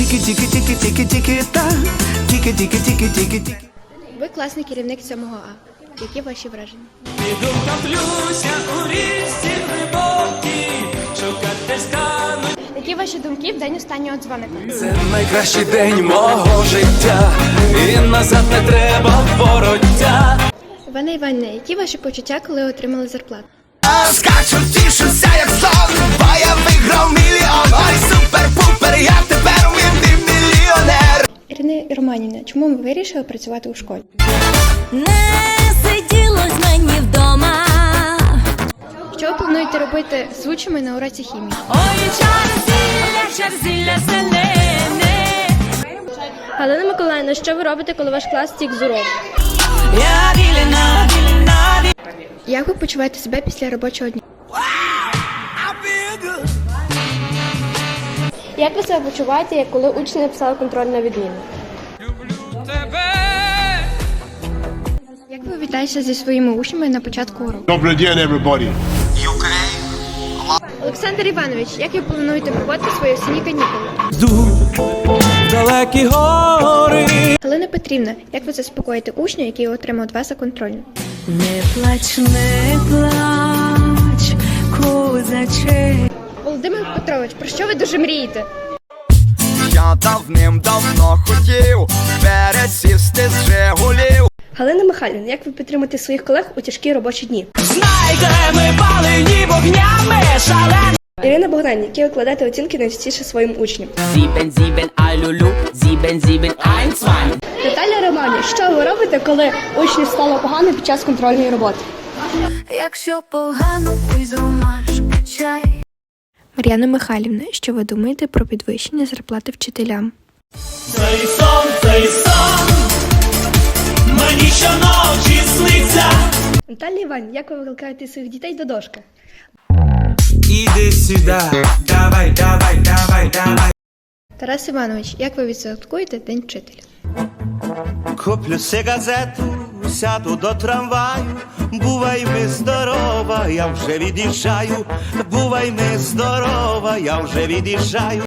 Тільки, тільки, тільки, тільки, тільки та. Тільки, тільки, тільки, тільки, тільки. Ви класний керівник 7 А. Які ваші враження? Піду топлюся у річці глибокій, шукати стану. Які ваші думки в день останнього дзвоника? Це найкращий день мого життя, і назад не треба вороття. Івана Іванівна, які ваші почуття, коли отримали зарплату? Скачу, тішуся, як сон, бо я виграв Ірина Романівна, чому ви вирішили працювати у школі? Не сиділось мені вдома. Що ви плануєте робити з учнями на уроці хімії? Ой, чарзілля, чарзілля зелене. Галина Миколаївна, що ви робите, коли ваш клас стік з уроку? Я віліна, віліна, Як ви почуваєте себе після робочого дня? Як ви себе почуваєте, коли учні написали контроль на відміну? Як ви вітаєтеся зі своїми учнями на початку уроку? Добрый день, everybody. Олександр Іванович, як ви плануєте проводити свої осінні канікули? Далекі гори. Галина Петрівна, як ви заспокоїте учня, який отримав два за контрольну? Не плач, не плач, козаче. Володимир Петрович, про що ви дуже мрієте? Я давним-давно хотів пересісти з Жигулів. Галина Михайлівна, як ви підтримуєте своїх колег у тяжкі робочі дні? Знайте, ми палені вогнями шалені. Ірина Богдан, які ви кладете оцінки найчастіше своїм учням? Sieben, Alulu, sieben, sieben, eins, zwei. Наталя Романі, що ви робите, коли учні стало погано під час контрольної роботи? Якщо погано, ти зромашки чай. Мар'яна Михайлівна, що ви думаєте про підвищення зарплати вчителям? Цей сон, цей сон, мені щоночі сниться. Наталя Іван, як ви викликаєте своїх дітей до дошки? Іди сюди, давай, давай, давай, давай. Тарас Іванович, як ви відсвяткуєте День вчителя? Куплю си газету, сяду до трамваю. Бувай ми здорова, я вже від'їжджаю. Бувай ми здорова, я вже від'їжджаю.